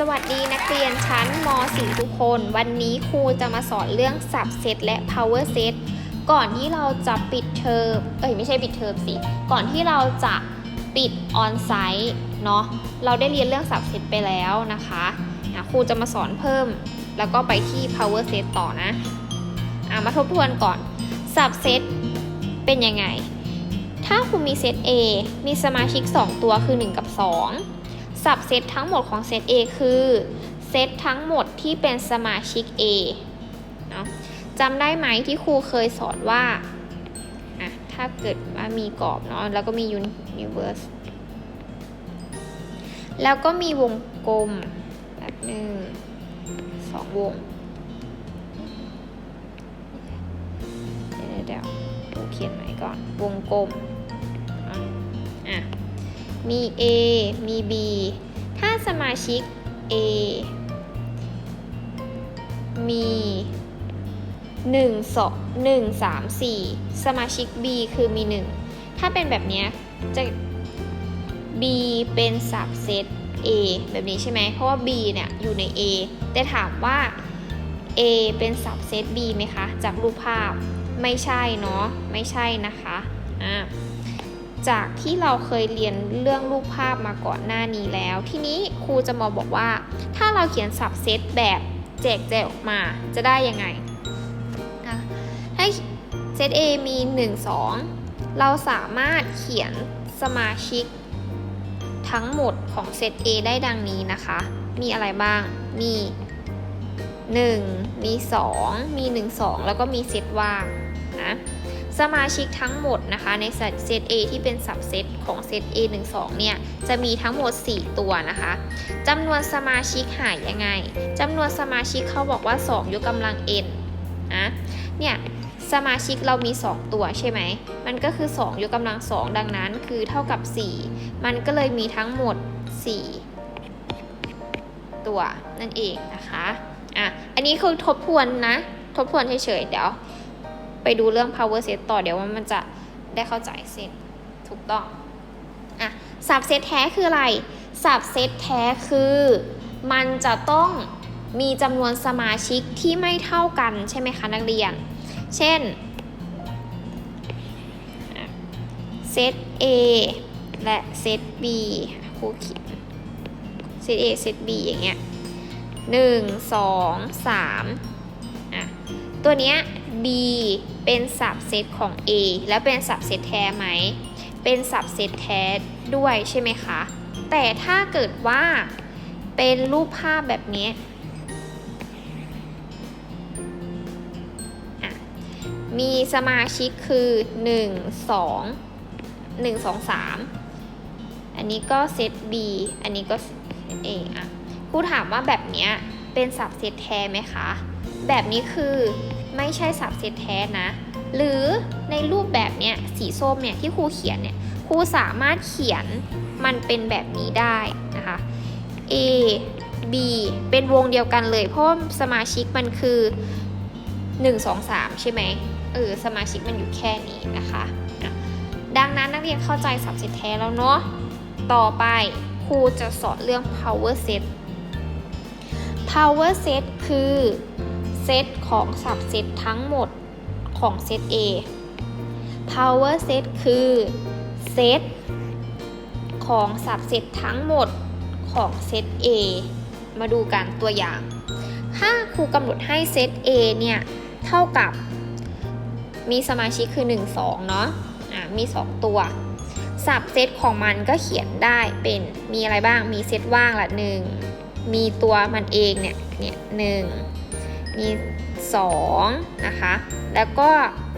สวัสดีนักเรียนชั้นม .4 ทุกคน วันนี้ครูจะมาสอนเรื่อง subset และ power set ก่อนที่เราจะปิดเทอมเอ้ยไม่ใช่ปิดเทอมสิ ก่อนที่เราจะปิด on site เนาะเราได้เรียนเรื่อง subset ไปแล้วนะคะอะครูจะมาสอนเพิ่ม แล้วก็ไปที่ power set ต่อนะอะมาทบทวนก่อน subset เป็นยังไง ถ้าคุณมีเซต A มีสมาชิก 2 ตัวคือ 1 กับ 2 สับเซตทั้งหมดของเซต A คือเซตทั้งหมดที่เป็นสมาชิก A เนาะจำได้ไหมที่ครูเคยสอนว่าอะถ้าเกิดว่ามีกรอบเนาะแล้วก็มี universe แล้วก็มีวงกลมแบบหนึ่งสองวงเดี๋ยวเดี๋ยวเขียนใหม่ก่อนวงกลม มี A มี B ถ้าสมาชิก A มี 1 2 1 3 4 สมาชิก B คือมี 1 ถ้าเป็นแบบนี้จะ B เป็นสับเซต A แบบนี้ใช่ไหม เพราะว่า B เนี่ยอยู่ใน A แต่ถามว่า A เป็นสับเซต B ไหมคะ จากรูปภาพ ไม่ใช่เนาะ ไม่ใช่นะคะ อ่า จากที่เราเคยเรียนเรื่องรูปภาพมาก่อนหน้านี้แล้ว ทีนี้ครูจะมาบอกว่า ถ้าเราเขียนสับเซตแบบแจกแจกออกมาจะได้ยังไงให้เซต A มี 1 2 เราสามารถเขียนสมาชิก ทั้งหมดของเซต A ได้ดังนี้นะคะ มีอะไรบ้าง มี 1 มี 2 มี 1 2 แล้วก็มีเซตว่างนะ สมาชิกทั้งหมดนะคะในเซต A ที่เป็นสับเซตของเซต A 1 2 เนี่ยจะมีทั้งหมด 4 ตัวนะคะจำนวนสมาชิกหายยังไงจำนวนสมาชิกเขาบอกว่า 2 ยกกำลัง n นะเนี่ยสมาชิกเรามี 2 ตัวใช่ไหม มันก็คือ 2 ยกกำลัง 2 ดังนั้นคือเท่ากับ 4 มันก็เลยมีทั้งหมด 4 ตัวนั่นเองนะคะอะอันนี้คือทบทวนนะ ทบทวนเฉยๆเดี๋ยว ไปดูเรื่อง power set ต่อเดี๋ยวว่ามันจะได้เข้าใจเซตถูกต้องอะสับเซตแท้คืออะไรสับเซตแท้คือมันจะต้องมีจำนวนสมาชิกที่ไม่เท่ากันใช่ไหมคะนักเรียน เช่นเซต A และเซต B ครูเขียนเซต A เซต B อย่างเงี้ยหนึ่งสองสามอะ ตัวเนี้ย B เป็นสับเซตของ A แล้วเป็นสับเซตแท้ไหม เป็นสับเซตแท้ด้วยใช่ไหมคะ แต่ถ้าเกิดว่าเป็นรูปภาพแบบนี้ มีสมาชิกคือ 1 2 1 2 3 อันนี้ก็เซต B อันนี้ก็เซต A อะครูถามว่าแบบนี้เป็นสับเซตแท้ไหมคะ แบบนี้คือ ไม่ใช่สับเซตแท้นะ หรือในรูปแบบเนี้ยสีส้มเนี่ยที่ครูเขียนเนี่ยครูสามารถเขียนมันเป็นแบบนี้ได้นะคะ A B เป็นวงเดียวกันเลย เพราะสมาชิกมันคือ 1 2 3 ใช่ไหมเออสมาชิกมันอยู่แค่นี้นะคะอะดังนั้นนักเรียนเข้าใจสับเซตแท้แล้วเนาะต่อไปครูจะสอนเรื่อง power set power set คือ เซตของสับเซตทั้งหมดของเซต A power set คือเซตของสับเซตทั้งหมดของเซต A มาดูกันตัวอย่าง ถ้าครูกำหนดให้เซต A เนี่ย เท่ากับ มีสมาชิกคือ 1 2 เนาะะมี 2 ตัวสับเซตของมันก็เขียนได้เป็นมีอะไรบ้างมีเซตว่างละหนึ่งมีตัวมันเองเนี่ยเนี่ยหนึ่ง มี2นะคะ แล้วก็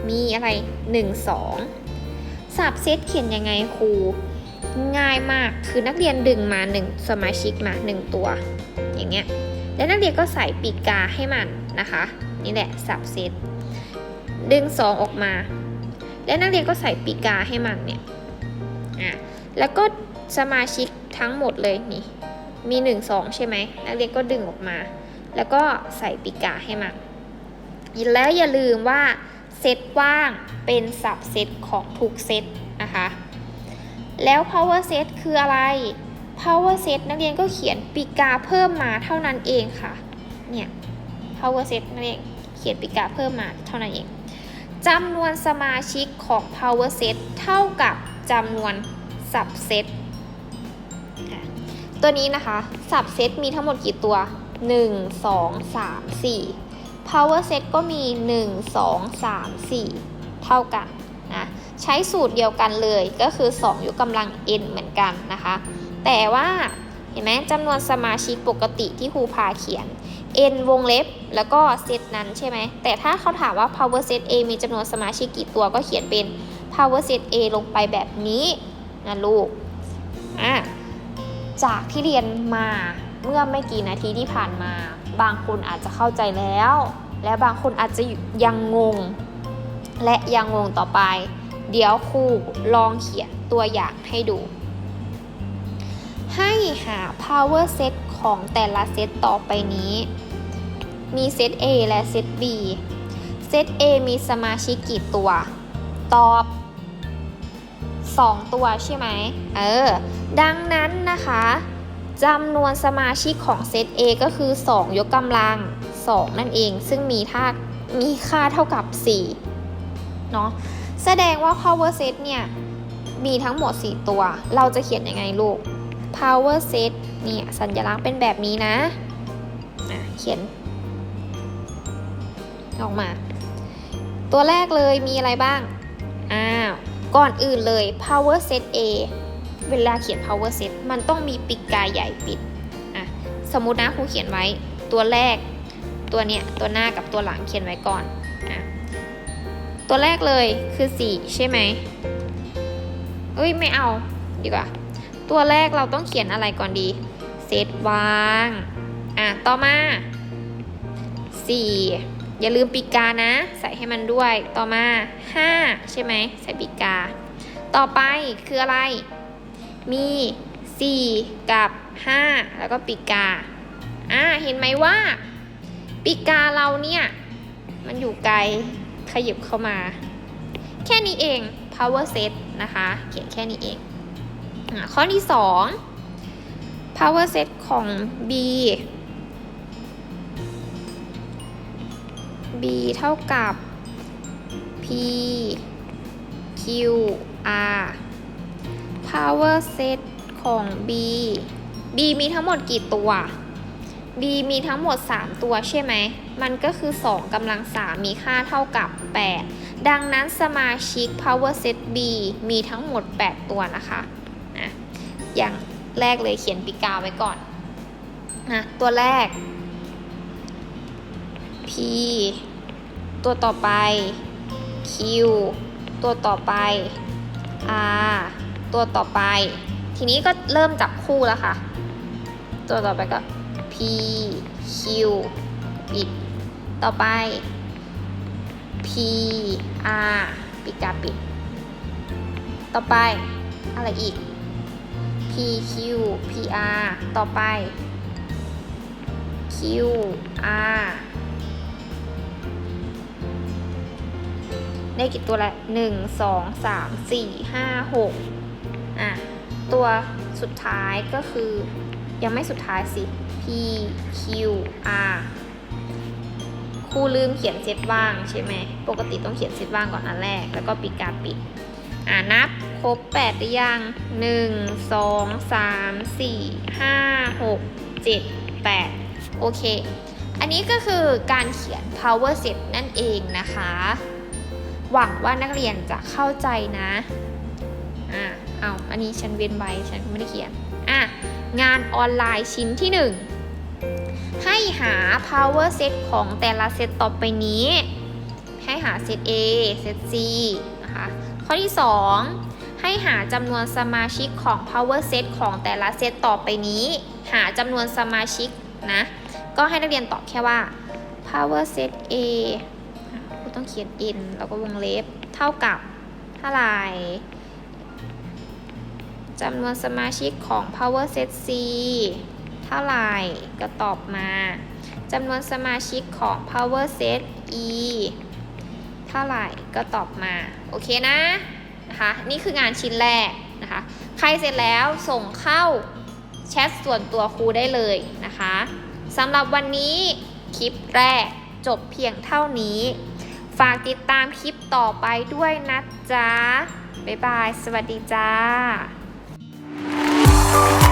มีอะไร 1 2สับเซตเขียนยังไงครูง่ายมากคือนักเรียนดึงมา 1 สมาชิกมา 1 ตัว อย่างเงี้ยแล้วนักเรียนก็ใส่ปีกาให้มันนะคะ นี่แหละสับเซตดึง 2 ออกมา แล้วนักเรียนก็ใส่ปีกาให้มันเนี่ยอะแล้วก็สมาชิกทั้งหมดเลยนี่มี 1 2 ใช่ไหมนักเรียนก็ดึงออกมา แล้วก็ใส่ปีกาให้มันแล้วอย่าลืมว่าเซตว่างเป็นสับเซตของทุกเซตนะคะ แล้ว power set คืออะไร power set นักเรียนก็เขียนปีกาเพิ่มมาเท่านั้นเองค่ะ เนี่ย power set นักเรียนเขียนปีกาเพิ่มมาเท่านั้นเองจำนวนสมาชิกของ power set เท่ากับจำนวน subset ตัวนี้นะคะ subset มีทั้งหมดกี่ตัว 1 2 3 4 power set ก็มี 1 2 3 4 เท่ากันนะใช้สูตรเดียวกันเลยก็คือ 2 ยกกำลัง n เหมือนกันนะคะ แต่ว่าเห็นไหมจำนวนสมาชิกปกติที่ครูพาเขียน n วงเล็บแล้วก็เซตนั้นใช่ไหม แต่ถ้าเขาถามว่า power set a มีจำนวนสมาชิกกี่ตัวก็เขียนเป็น power set a ลงไปแบบนี้นะลูกอะจากที่เรียนมา เมื่อไม่กี่นาทีที่ผ่านมา บางคนอาจจะเข้าใจแล้ว และบางคนอาจจะยังงง และยังงงต่อไป เดี๋ยวครูลองเขียนตัวอย่างให้ดู ให้หา power set ของแต่ละเซตต่อไปนี้ มีเซต A และเซต B เซต A มีสมาชิกกี่ตัว ตอบ 2 ตัวใช่ไหม เออ ดังนั้นนะคะ จำนวนสมาชิกของเซต A ก็คือ 2 ยกกำลัง 2 นั่นเอง ซึ่งมีท่ามีค่าเท่ากับ 4 เนาะแสดงว่า power set เนี่ย มีทั้งหมด 4 ตัว เราจะเขียนยังไงลูก power set เนี่ย สัญลักษณ์เป็นแบบนี้นะะเขียน ออกมา ตัวแรกเลยมีอะไรบ้าง อ้าว ก่อนอื่นเลย power set A เวลาเขียน power set มันต้องมีปีกกาใหญ่ปิดอะสมมุตินะครูเขียนไว้ตัวแรกตัวเนี้ยตัวหน้ากับตัวหลังเขียนไว้ก่อนอะตัวแรกเลยคือ 4 ใช่ไหมเอ้ยไม่เอาดีกว่า ตัวแรกเราต้องเขียนอะไรก่อนดีเซตวางอะต่อมา 4 อย่าลืมปีกกานะ ใส่ให้มันด้วยต่อมา 5 ใช่ไหมใส่ปีกกาต่อไปคืออะไร มี 4 กับ 5 แล้วก็ปีกา อ่า เห็นไหมว่า ปีกาเราเนี่ย มันอยู่ไกล ขยับเข้ามา แค่นี้เอง power set นะคะ เขียนแค่นี้เองอข้อที่ 2 power set ของ b b เท่ากับ p q r power set ของ b b มีทั้งหมดกี่ตัว b มีทั้งหมด 3 ตัวใช่ไหม มันก็คือ 2กำลัง 3 มีค่าเท่ากับ 8 ดังนั้นสมาชิก power set b มีทั้งหมด 8 ตัวนะคะนะอย่างแรกเลยเขียนปีกาไว้ก่อนนะตัวแรก p ตัวต่อไป q ตัวต่อไป r ตัวต่อไป ทีนี้ก็เริ่มจับคู่แล้วค่ะ ตัวต่อไปก็ p q ปิด ต่อไป p r ปิดกาปิด ต่อไปอะไรอีก p q p r ต่อไป q r ได้กี่ตัวละหนึ่งสองสามสี่ห้าหก อะตัวสุดท้ายก็คือยังไม่สุดท้ายสิ P Q R ครูลืมเขียนเซตว่างใช่ไหม ปกติต้องเขียนเซตว่างก่อนอันแรก แล้วก็ปิดกาปิด อ่านับครบ8หรือยัง 1 2 3 4 5 6 7 8 โอเค อันนี้ก็คือการเขียน power set นั่นเองนะคะ หวังว่านักเรียนจะเข้าใจนะ อ่า เอาอันนี้ฉันเว้นไว้ฉันไม่ได้เขียน อะ งานออนไลน์ชิ้นที่ 1 ให้หา power set ของแต่ละเซตต่อไปนี้ ให้หาเซต A เซต C นะคะ ข้อที่ 2 ให้หาจำนวนสมาชิกของ power set ของแต่ละเซตต่อไปนี้ หาจำนวนสมาชิกนะ ก็ให้นักเรียนตอบแค่ว่า power set A กูต้องเขียน n แล้วก็วงเล็บ เท่ากับเท่าไหร่ จำนวนสมาชิกของ power set C เท่าไหร่ก็ตอบมาจำนวนสมาชิกของ power set E เท่าไหร่ก็ตอบมา โอเคนะนะคะนี่คืองานชิ้นแรกนะคะใครเสร็จแล้วส่งเข้าแชทส่วนตัวครูได้เลยนะคะสำหรับวันนี้คลิปแรกจบเพียงเท่านี้ ฝากติดตามคลิปต่อไปด้วยนะจ๊ะ บ๊ายบาย สวัสดีจ้า Bye.